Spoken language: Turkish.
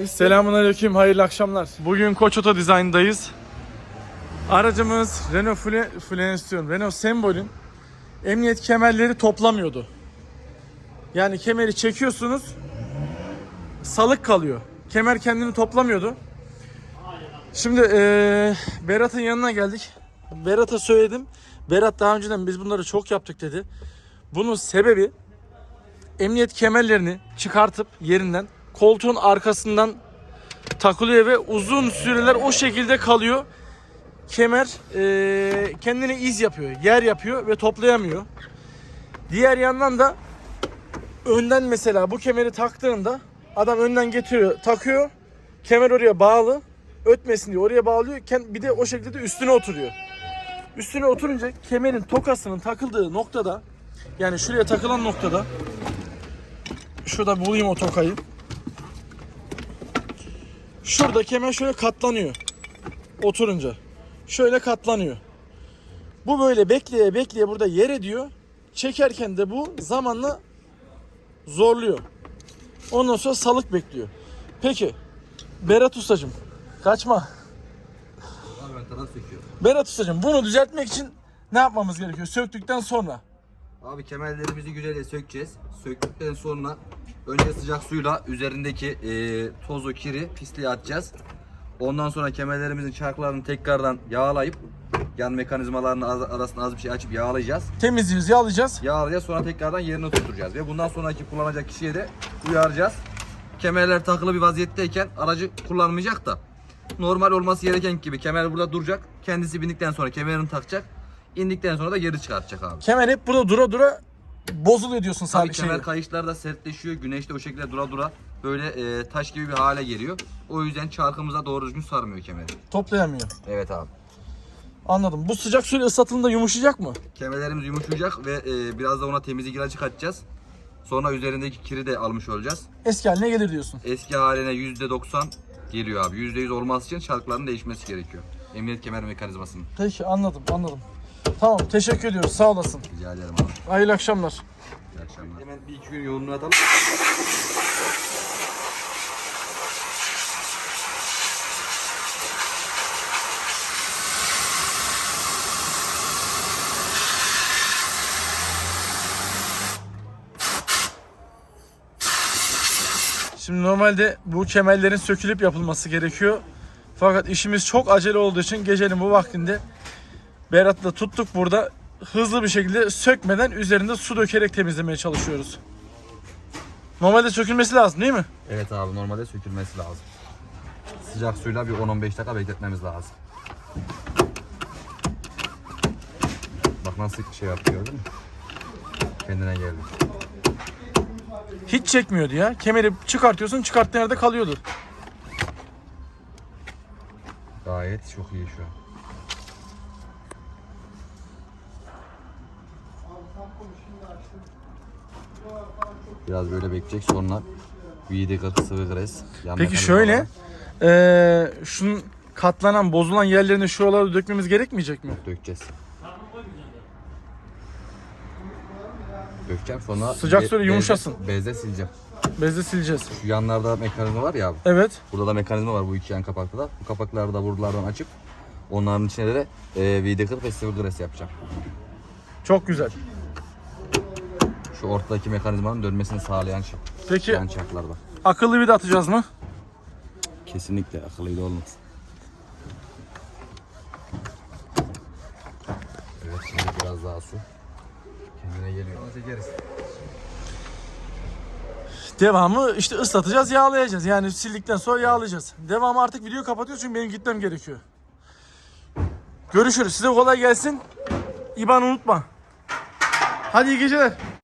Selamun Aleyküm, hayırlı akşamlar. Bugün Koç Oto Design'dayız. Aracımız Renault Fluence diyorum, Renault Sembol'ün emniyet kemerleri toplamıyordu. Yani kemeri çekiyorsunuz, salık kalıyor. Kemer kendini toplamıyordu. Şimdi eee Berat'ın yanına geldik. Berat'a söyledim. Berat daha önceden biz bunları çok yaptık dedi. Bunun sebebi emniyet kemerlerini çıkartıp yerinden koltuğun arkasından takılıyor ve uzun süreler o şekilde kalıyor. Kemer eee, kendine iz yapıyor, yer yapıyor ve toplayamıyor. Diğer yandan da önden mesela bu kemeri taktığında adam önden getiriyor, takıyor. Kemer oraya bağlı. Ötmesin diye oraya bağlıyor. Bir de o şekilde de üstüne oturuyor. Üstüne oturunca kemerin tokasının takıldığı noktada yani şuraya takılan noktada şurada bulayım o tokayı. Şurada kemer şöyle katlanıyor. Oturunca. Şöyle katlanıyor. Bu böyle bekleye bekleye burada yer ediyor. Çekerken de bu zamanla zorluyor. Ondan sonra salık bekliyor. Peki Berat Ustacığım kaçma. Abi ben taraf söküyorum. Berat Ustacığım bunu düzeltmek için ne yapmamız gerekiyor? Söktükten sonra. Abi kemerlerimizi güzelce sökeceğiz. Söktükten sonra önce sıcak suyla üzerindeki e, tozu, kiri, pisliği atacağız. Ondan sonra kemerlerimizin çarklarını tekrardan yağlayıp yan mekanizmalarının az- arasında az bir şey açıp yağlayacağız. Temizliyoruz, yağlayacağız. Yağlayacağız sonra tekrardan yerine tutturacağız ve bundan sonraki kullanacak kişiye de uyaracağız. Kemerler takılı bir vaziyetteyken aracı kullanmayacak da normal olması gereken gibi kemer burada duracak. Kendisi bindikten sonra kemerini takacak. İndikten sonra da geri çıkartacak abi. Kemer hep burada dura dura bozuluyor diyorsun Tabii sabit kemer şeyi. kayışlar da sertleşiyor. Güneşte o şekilde dura dura böyle e, taş gibi bir hale geliyor. O yüzden çarkımıza doğru düzgün sarmıyor kemeri. Toplayamıyor. Evet abi. Anladım. Bu sıcak suyla ıslatıldığında yumuşayacak mı? Kemerlerimiz yumuşayacak ve e, biraz da ona temizlik ilacı katacağız. Sonra üzerindeki kiri de almış olacağız. Eski haline gelir diyorsun. Eski haline %90 geliyor abi. %100 olması için çarkların değişmesi gerekiyor. Emniyet kemer mekanizmasının. Peki anladım anladım. Tamam teşekkür ediyoruz sağ olasın. Rica ederim abi. Hayırlı akşamlar. İyi akşamlar. Hemen bir iki gün yoğunluğu atalım. Şimdi normalde bu kemerlerin sökülüp yapılması gerekiyor. Fakat işimiz çok acele olduğu için gecenin bu vaktinde Berat'la tuttuk burada hızlı bir şekilde sökmeden üzerinde su dökerek temizlemeye çalışıyoruz. Normalde sökülmesi lazım değil mi? Evet abi normalde sökülmesi lazım. Sıcak suyla bir 10-15 dakika bekletmemiz lazım. Bak nasıl şey yapıyor gördün mü? Kendine geldi. Hiç çekmiyordu ya. Kemeri çıkartıyorsun çıkarttığın yerde kalıyordu. Gayet çok iyi şu an. Biraz böyle bekleyecek sonra vide katı sıvı gres. yan Peki mekanizmalar- şöyle eee şunun katlanan bozulan yerlerini şuralara dökmemiz gerekmeyecek mi? dökeceğiz. Dökeceğim sonra Sıcak suyla bezle- yumuşasın. Bezle sileceğim. Bezle sileceğiz. Şu yanlarda mekanizma var ya abi. Evet. Burada da mekanizma var bu iki yan kapakta da. Bu kapakları da buralardan açıp onların içine de e, vide kırıp ve sıvı gres yapacağım. Çok güzel. Şu ortadaki mekanizmanın dönmesini sağlayan şey. Peki Yan çarklarda. akıllı vida atacağız mı? Kesinlikle akıllıyla olmaz. Evet şimdi biraz daha su. Kendine geliyor. Çekeriz. Devamı işte ıslatacağız, yağlayacağız. Yani sildikten sonra yağlayacağız. Devamı artık video kapatıyoruz çünkü benim gitmem gerekiyor. Görüşürüz. Size kolay gelsin. İban unutma. Hadi iyi geceler.